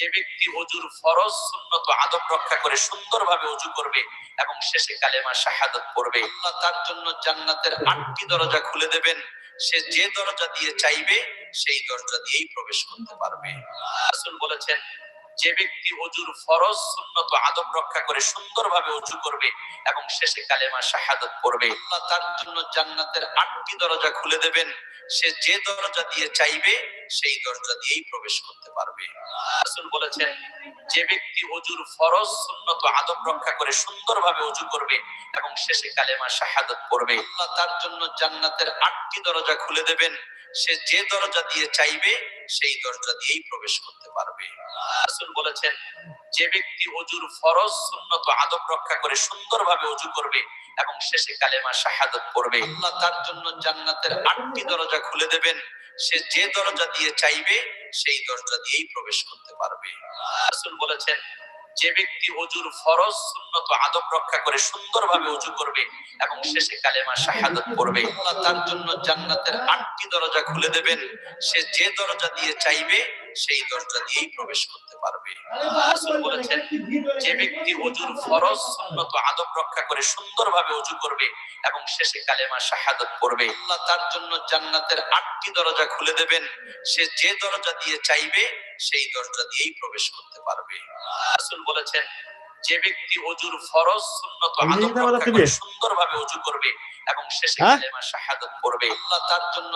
যে ব্যক্তি অজুর ফরজ সুন্নত আদব রক্ষা করে সুন্দরভাবে অজু করবে এবং শেষে কালেমা শাহাদত পড়বে, আল্লাহ তার জন্য জান্নাতের আটটি দরজা খুলে দেবেন। সে যে দরজা দিয়ে চাইবে, সেই দরজা দিয়েই প্রবেশ করতে পারবে। রাসূল বলেছেন, যে ব্যক্তি অজুর ফরজ সুন্নত আদব রক্ষা করে সুন্দরভাবে অজু করবে এবং শেষে কালেমা শাহাদত পড়বে, আল্লাহ তার জন্য জান্নাতের আটটি দরজা খুলে দেবেন। সে যে দরজা দিয়ে চাইবে, সেই দরজা দিয়েই প্রবেশ করতে পারবে। রাসূল বলেছেন, যে ব্যক্তি অজুর ফরজ, সুন্নত, আদব রক্ষা করে সুন্দরভাবে অজু করবে এবং শেষে কালেমা শাহাদত পড়বে। আল্লাহ তার জন্য জান্নাতের আটটি দরজা খুলে দেবেন। সে যে দরজা দিয়ে চাইবে, সেই দরজা দিয়েই প্রবেশ করতে পারবে। রাসূল বলেছেন, যে ব্যক্তি অজুর ফরজ, সুন্নত, আদব রক্ষা করে সুন্দরভাবে অজু করবে এবং শেষে কালেমা শাহাদত পড়বে। আল্লাহ তার জন্য জান্নাতের আটটি দরজা খুলে দেবেন। সে যে দরজা দিয়ে চাইবে, সেই দরজা দিয়েই প্রবেশ করতে পারবে। রাসূল বলেছেন, যে ব্যক্তি অজুর ফরজ, সুন্নত, আদব রক্ষা করে সুন্দরভাবে অজু করবে এবং শেষে কালেমা শাহাদত পড়বে। আল্লাহ তার জন্য জান্নাতের আটটি দরজা খুলে দেবেন। সে যে দরজা দিয়ে চাইবে, সেই দরজা দিয়েই প্রবেশ করতে পারবে। বলেছেন যে ব্যক্তি অজুর ফরজ সুন্নত আদব রক্ষা করে সুন্দরভাবে অজু করবে এবং শেষে কালেমা শাহাদত পড়বে আল্লাহ তার জন্য জান্নাতের আটটি দরজা খুলে দেবেন। সে যে দরজা দিয়ে চাইবে সেই দরজা দিয়েই প্রবেশ করতে পারবে। রাসূল বলেছেন যে ব্যক্তি অজুর ফরজ সুন্নত আদব রক্ষা করে সুন্দরভাবে অজু করবে এবং শেষে হ্যাঁ? কালেমা শাহাদত পড়বে আল্লাহ তার জন্য